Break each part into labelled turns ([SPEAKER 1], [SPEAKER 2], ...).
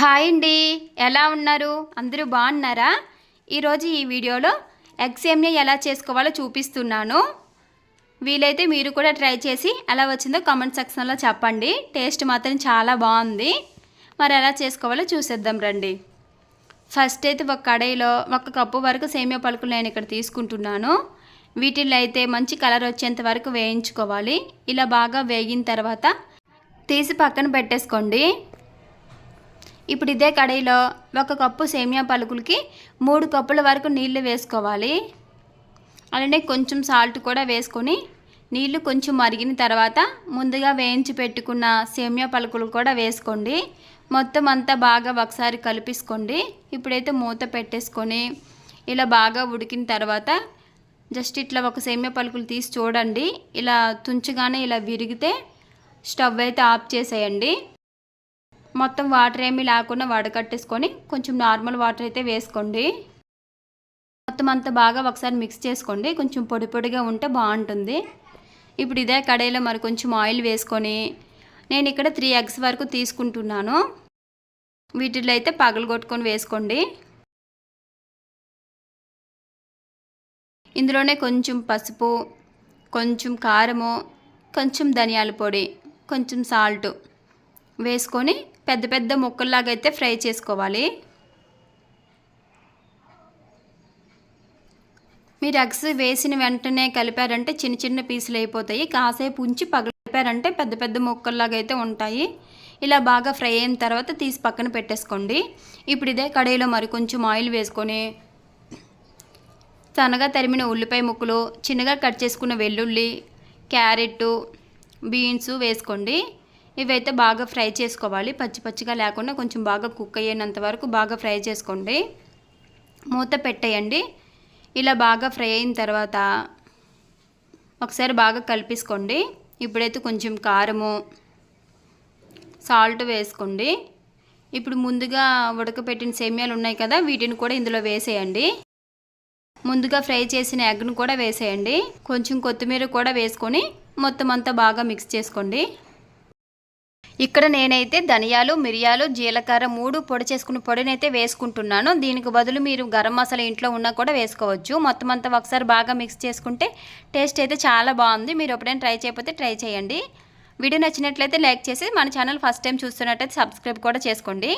[SPEAKER 1] Hi అండి. ఎలా ఉన్నారు? అందరూ బాగున్నారా? ఈరోజు ఈ వీడియోలో ఎగ్జామ్ని ఎలా చేసుకోవాలో చూపిస్తున్నాను. వీలైతే మీరు కూడా ట్రై చేసి ఎలా వచ్చిందో కామెంట్ సెక్షన్లో చెప్పండి. టేస్ట్ మాత్రం చాలా బాగుంది. మరి ఎలా చేసుకోవాలో చూసేద్దాం రండి. ఫస్ట్ అయితే ఒక కడాయిలో ఒక కప్పు వరకు సేమియా పలుకులు నేను ఇక్కడ తీసుకుంటున్నాను. వీటిల్లో అయితే మంచి కలర్ వచ్చేంత వరకు వేయించుకోవాలి. ఇలా బాగా వేగిన తర్వాత తీసి పక్కన పెట్టేసుకోండి. ఇప్పుడు ఇదే కడాయిలో ఒక కప్పు సేమియా పలుకులకి మూడు కప్పుల వరకు నీళ్ళు వేసుకోవాలి. అలానే కొంచెం సాల్ట్ కూడా వేసుకొని నీళ్ళు కొంచెం మరిగిన తర్వాత ముందుగా వేయించి పెట్టుకున్న సేమియా పలుకులు కూడా వేసుకోండి. మొత్తం అంతా బాగా ఒకసారి కలిపేసుకోండి. ఇప్పుడైతే మూత పెట్టేసుకొని ఇలా బాగా ఉడికిన తర్వాత జస్ట్ ఇట్లా ఒక సేమియా పలుకులు తీసి చూడండి. ఇలా తుంచగానే ఇలా విరిగితే స్టవ్ అయితే ఆఫ్ చేసేయండి. మొత్తం వాటర్ ఏమీ లేకుండా వడకట్టేసుకొని కొంచెం నార్మల్ వాటర్ అయితే వేసుకోండి. మొత్తం అంతా బాగా ఒకసారి మిక్స్ చేసుకోండి. కొంచెం పొడి పొడిగా ఉంటే బాగుంటుంది. ఇప్పుడు ఇదే కడాయిలో మరి కొంచెం ఆయిల్ వేసుకొని నేను ఇక్కడ త్రీ ఎగ్స్ వరకు తీసుకుంటున్నాను. వీటిలో అయితే పగలగొట్టుకొని వేసుకోండి. ఇందులోనే కొంచెం పసుపు కొంచెం కారము కొంచెం ధనియాల పొడి కొంచెం సాల్ట్ వేసుకొని పెద్ద పెద్ద ముక్కల్లాగా అయితే ఫ్రై చేసుకోవాలి. మీరు ఎగ్స్ వేసిన వెంటనే కలిపారంటే చిన్న చిన్న పీసులు అయిపోతాయి. కాసేపు ఉంచి పగలిపారంటే పెద్ద పెద్ద ముక్కల్లాగా అయితే ఉంటాయి. ఇలా బాగా ఫ్రై అయిన తర్వాత తీసి పక్కన పెట్టేసుకోండి. ఇప్పుడు ఇదే కడాయిలో మరి కొంచెం ఆయిల్ వేసుకొని సన్నగా తరిమిన ఉల్లిపాయ ముక్కలు చిన్నగా కట్ చేసుకున్న వెల్లుల్లి క్యారెట్ బీన్స్ వేసుకోండి. ఇవైతే బాగా ఫ్రై చేసుకోవాలి. పచ్చి పచ్చిగా లేకుండా కొంచెం బాగా కుక్ అయ్యేంత వరకు బాగా ఫ్రై చేసుకోండి. మూత పెట్టేయండి. ఇలా బాగా ఫ్రై అయిన తర్వాత ఒకసారి బాగా కలిపేసుకోండి. ఇప్పుడైతే కొంచెం కారము సాల్ట్ వేసుకోండి. ఇప్పుడు ముందుగా ఉడకపెట్టిన సేమియాలు ఉన్నాయి కదా వీటిని కూడా ఇందులో వేసేయండి. ముందుగా ఫ్రై చేసిన ఎగ్ను కూడా వేసేయండి. కొంచెం కొత్తిమీర కూడా వేసుకొని మొత్తం అంతా బాగా మిక్స్ చేసుకోండి. ఇక్కడ నేనైతే ధనియాలు మిరియాలు జీలకర్ర మూడు పొడి చేసుకున్న పొడినైతే వేసుకుంటున్నాను. దీనికి బదులు మీరు గరం మసాలా ఇంట్లో ఉన్నా కూడా వేసుకోవచ్చు. మొత్తం అంతా ఒకసారి బాగా మిక్స్ చేసుకుంటే టేస్ట్ అయితే చాలా బాగుంది. మీరు ఎప్పుడైనా ట్రై చేయకపోతే ట్రై చేయండి. వీడియో నచ్చినట్లయితే లైక్ చేసి మన ఛానల్ ఫస్ట్ టైం చూస్తున్నట్టయితే సబ్స్క్రైబ్ కూడా చేసుకోండి.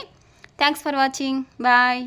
[SPEAKER 1] Thanks for watching. బాయ్.